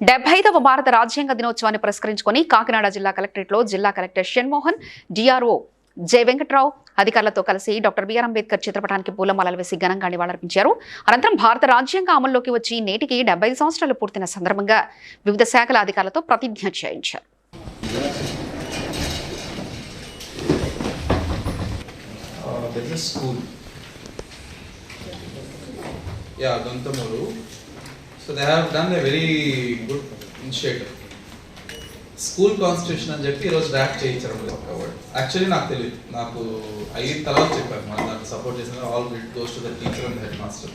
డెబ్బై ఐదవ భారత రాజ్యాంగ దినోత్సవాన్ని పురస్కరించుకొని కాకినాడ జిల్లా కలెక్టరేట్లో జిల్లా collector Shanmohan DRO J Venkatrao అధికారులతో కలిసి డాక్టర్ బిఆర్ అంబేద్కర్ చిత్రపటానికి పూలమాలలు వేసి ఘనంగా నివాళులర్పించారు అనంతరం భారత రాజ్యాంగ అమల్లోకి వచ్చి నేటికి డెబ్బై ఐదు సంవత్సరాలు పూర్తయిన సందర్భంగా వివిధ శాఖల అధికారులతో ప్రతిజ్ఞ చేయించారు. Uh, there So they have done a very good initiative. School constitution అని చెప్పి ఈరోజు చేయించడం లేదు ఒక వర్డ్ యాక్చువల్లీ నాకు తెలియదు నాకు అయిన తర్వాత చెప్పారు. మన దాంట్లో సపోర్ట్ చేసిన all it goes to the teacher and headmaster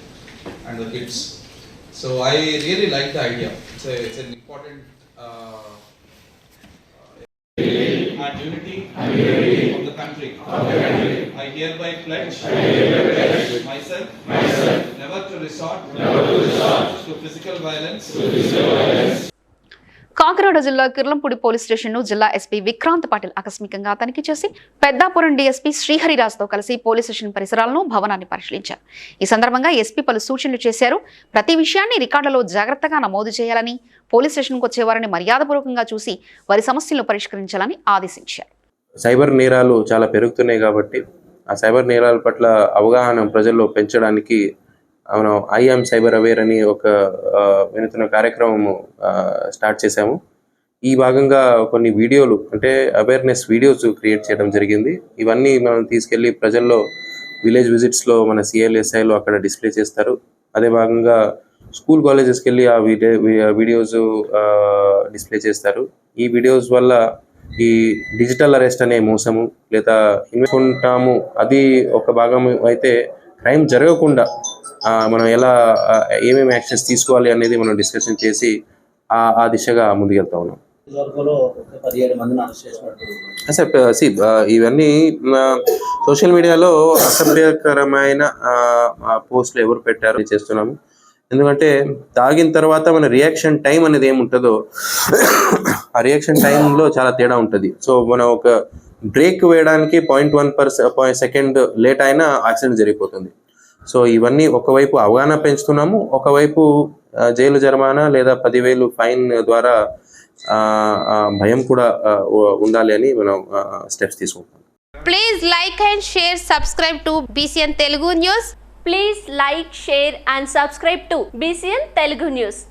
and the kids so I really like the idea it's it's an important and unity of the country. I hereby pledge myself never to to physical violence Kakinada జిల్లా Kirlampudi police స్టేషన్ను జిల్లా SP Vikrant Patil ఆకస్మికంగా తనిఖీ చేసి Peddapuram DSP శ్రీహరిరాజ్తో కలిసి police station పరిసరాలను భవనాన్ని పరిశీలించారు. ఈ సందర్భంగా ఎస్పీ పలు సూచనలు చేశారు. ప్రతి విషయాన్ని రికార్డులో జాగ్రత్తగా నమోదు చేయాలని పోలీస్ స్టేషన్కు వచ్చేవారిని మర్యాదపూర్వకంగా చూసి వారి సమస్యలను పరిష్కరించాలని ఆదేశించారు. సైబర్ నేరాలు చాలా పెరుగుతున్నాయి కాబట్టి ఆ సైబర్ నేరాల పట్ల అవగాహన ప్రజల్లో పెంచడానికి అవును ఐఎమ్ సైబర్ అవేర్ అని ఒక ఆ, వినూత్న స్టార్ట్ చేశాము. ఈ భాగంగా కొన్ని వీడియోలు అంటే అవేర్నెస్ వీడియోస్ క్రియేట్ చేయడం జరిగింది. ఇవన్నీ మనం తీసుకెళ్ళి ప్రజల్లో విలేజ్ విజిట్స్లో మన సిఎల్ఎస్ఐలో అక్కడ డిస్ప్లే చేస్తారు. అదే భాగంగా స్కూల్ కాలేజెస్కి వెళ్ళి ఆ వీడియో వీడియోస్ డిస్ప్లే చేస్తారు. ఈ వీడియోస్ వల్ల ఈ డిజిటల్ అరెస్ట్ అనే మోసము లేదా ఇన్వెస్ట్కుంటాము అది ఒక భాగం అయితే క్రైమ్ జరగకుండా మనం ఎలా ఏమేమి యాక్షన్స్ తీసుకోవాలి అనేది మనం డిస్కషన్ చేసి ఆ ఆ దిశగా ముందుకెళ్తా ఉన్నాం. సార్ సి ఇవన్నీ సోషల్ మీడియాలో అసభ్యకరమైన పోస్టులు ఎవరు పెట్టారు చేస్తున్నాము. ఎందుకంటే తాగిన తర్వాత మన రియాక్షన్ టైం అనేది ఏముంటుందో ఆ రియాక్షన్ టైంలో చాలా తేడా ఉంటుంది. సో మనం ఒక బ్రేక్ వేయడానికి point one per second late అయినా యాక్సిడెంట్ జరిగిపోతుంది. సో ఇవన్నీ ఒకవైపు అవగాహన పెంచుతున్నాము ఒకవైపు జైలు జరిమానా లేదా పదివేలు ఫైన్ ద్వారా భయం కూడా ఉండాలి అని మనం స్టెప్స్ తీసుకుంటాం please like and share subscribe to BCN Telugu news please like share and subscribe to BCN Telugu news